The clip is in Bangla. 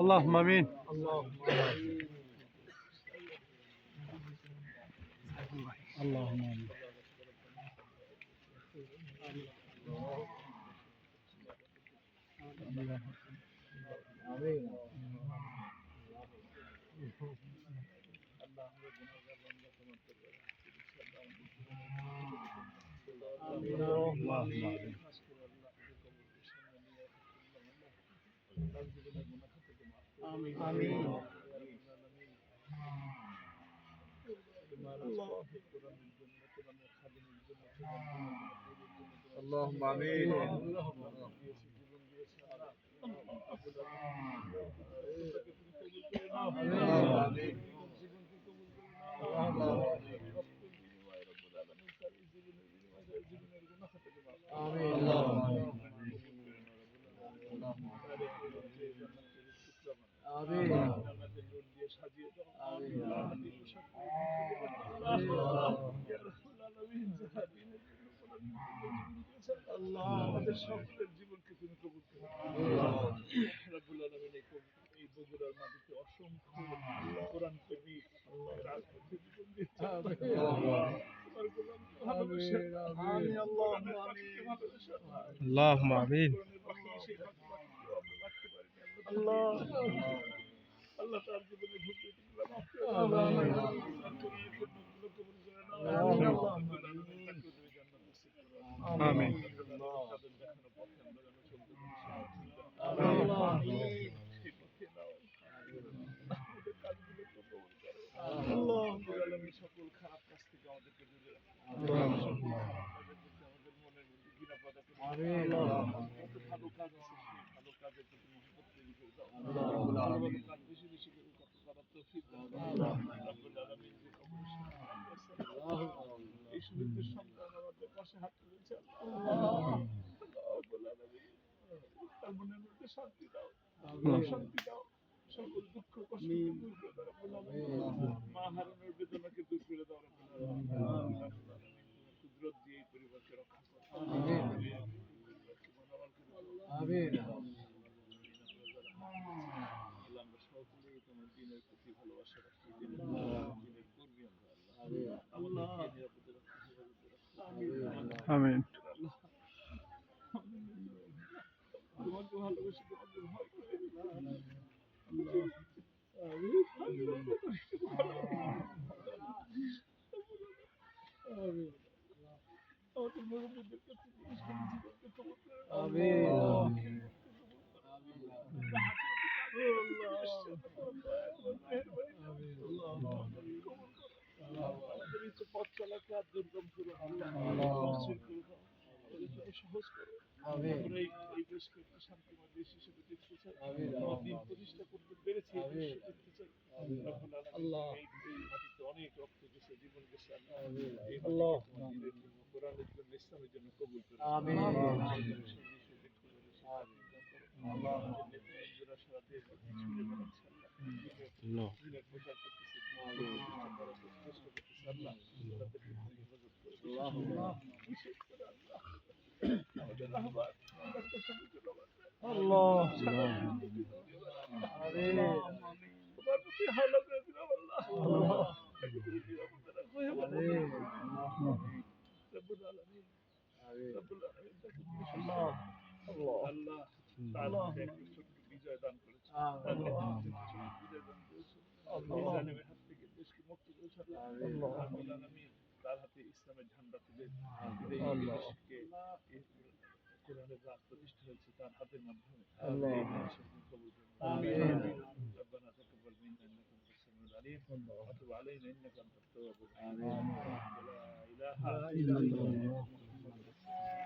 اللهم امين اللهم امين اللهم امين آمين اللهم امين اللهم امين آمين আল্লাহ আমাদের সকলের জীবনকে তুমি কবুল করো রব্বুল আলামিন এই বগুড়ার মাটিতে অসংখ্য কোরআন দিয়েছে তোমার গোলামকে ভালোবেসে, আমিন। আল্লাহ। আল্লাহ তার জীবনে আমাদের মনের ঘৃণা পদার্থ শান্তি দাও শান্তি দাও। সকল দুঃখ কষ্ট দূর আমিন আমিন তোমাকে ভালোবেসে তোমাকে ভয় করে আমিন। আমিন। পেরেছি দেখতে চাই অনেক রক্ত গেছে জীবন গেছে। আমিন। এই আল্লাহ। মাটিকে তোমার দিনের জন্য কোরআনের জন্য ইসলামের জন্য কবুল করো আমিন। সেই বিষয়ে দেখতে পেরে সেই আমিন। কাজ করো। আমাদের নেতৃবৃন্দরা সারা দেশ ব্যাপী ছড়িয়ে বেড়াচ্ছে আল্লাহ। দিনের- দিনের প্রচার করতেছে, দিনের প্রতিষ্ঠা করার চেষ্টা করতেছে আল্লাহ। তাদেরকে তুমি হেফাজত করো। বিশেষ করে আল্লাহ, আমাদের রাহবার, ডাক্তার শফিকুর রহমান সাহেব, الله সারা পৃথিবী آمين তোমার প্রতি হাওলা করে দিলাম আল্লাহ। তাকে তুমি নিরাপদে রাখো, হেফাজতে آمين রাখো। রব্বুল আলামিন, آمين রব্বুল আলামিন, তাকে তুমি সুস্থ রাখো। আল্লাহ তার হাতে একটি ছোট্ট বিজয় দান করেছে তার হাতে একটি ছোট্ট বিজয় দান করেছে এই জালিমের হাত থেকে দেশকে মুক্ত করেছে আল্লাহ। রব্বুল আলামিন, তার হাতে ইসলামের ঝান্ডা তুলে এই দেশকে এই কোরআনের রাত প্রতিষ্ঠা হয়েছে তার হাতের মাধ্যমে আল্লাহ। এই দেশকে তুমি কবুল করো। آمين. ربنا تقبل منا انك انت السميع العليم وتب علينا انك انت التواب الرحيم آمين. لا اله لا إله Yeah.